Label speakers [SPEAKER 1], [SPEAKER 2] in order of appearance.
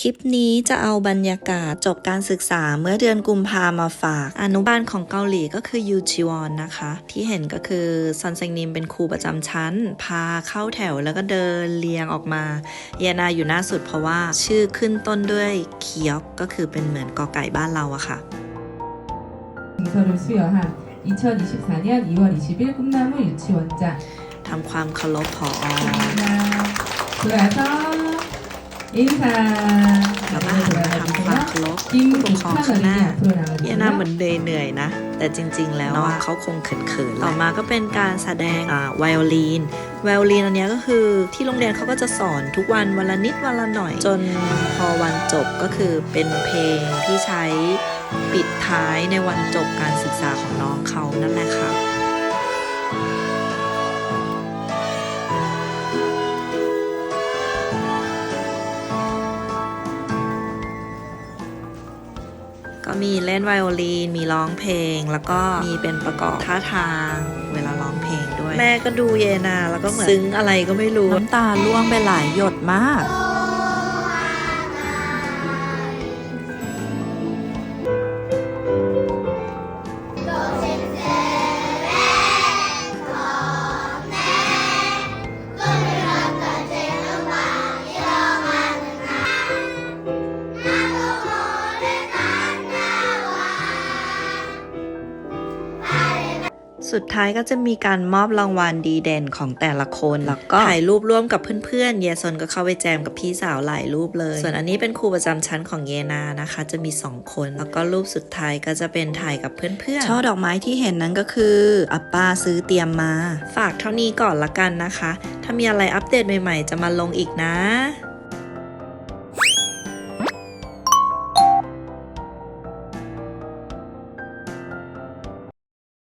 [SPEAKER 1] คลิปนี้จะเอาบรรยากาศจบการศึกษาเมื่อเดือนกุมภามาฝาก อนุบาลของเกาหลีก็คือยูจิวอนนะคะ ที่เห็นก็คือซอนเซงนิมเป็นครูประจำชั้น พาเข้าแถวแล้วก็เดินเรียงออกมา เยนาอยู่หน้าสุดเพราะว่าชื่อขึ้นต้นด้วยเคียกก็คือเป็นเหมือนกอไก่บ้านเราอะค่ะ
[SPEAKER 2] 인서를 수여한 2024년 2월 20일 꿈나무 유치원장
[SPEAKER 1] ทำความเคารพพอ
[SPEAKER 2] 돌아서
[SPEAKER 1] กับอาหารทำความเคารพผู้ปกครองข้างหน้าพี่น้าเหมือนเดยเหนื่อยนะ แต่จริง ๆ แล้วเขาคงเขินๆต่อมาก็เป็นการแสดงไวโอลินไวโอลินอันนี้ก็คือที่โรงเรียนเขาก็จะสอนทุกวันวันละนิดวันละหน่อย จนพอวันจบก็คือเป็นเพลงที่ใช้ปิดท้ายในวันจบการศึกษาของน้องเขานั่นแหละ ก็มีเล่นไวโอลินมีร้องเพลง แล้วก็มีเป็นประกอบท่าทาง เวลาร้องเพลงด้วย แม่ก็ดูเยนาแล้วก็เหมือนซึ้งอะไรก็ไม่รู้น้ำตาล่วงไปหลายหยดมาก สุดท้ายก็จะมีการมอบรางวัลดีเด่นของแต่ละคน แล้วก็ถ่ายรูปร่วมกับเพื่อนๆ เยซนก็เข้าไปแจมกับพี่สาวหลายรูปเลย ส่วนอันนี้เป็นครูประจำชั้นของเยนานะคะ จะมี 2 คน แล้วก็รูปสุดท้ายก็จะเป็นถ่ายกับเพื่อนๆช่อดอกไม้ที่เห็นนั้นก็คืออัปป้าซื้อเตรียมมา ฝากเท่านี้ก่อนละกันนะคะ ถ้ามีอะไรอัปเดตใหม่ ๆ จะมาลงอีกนะ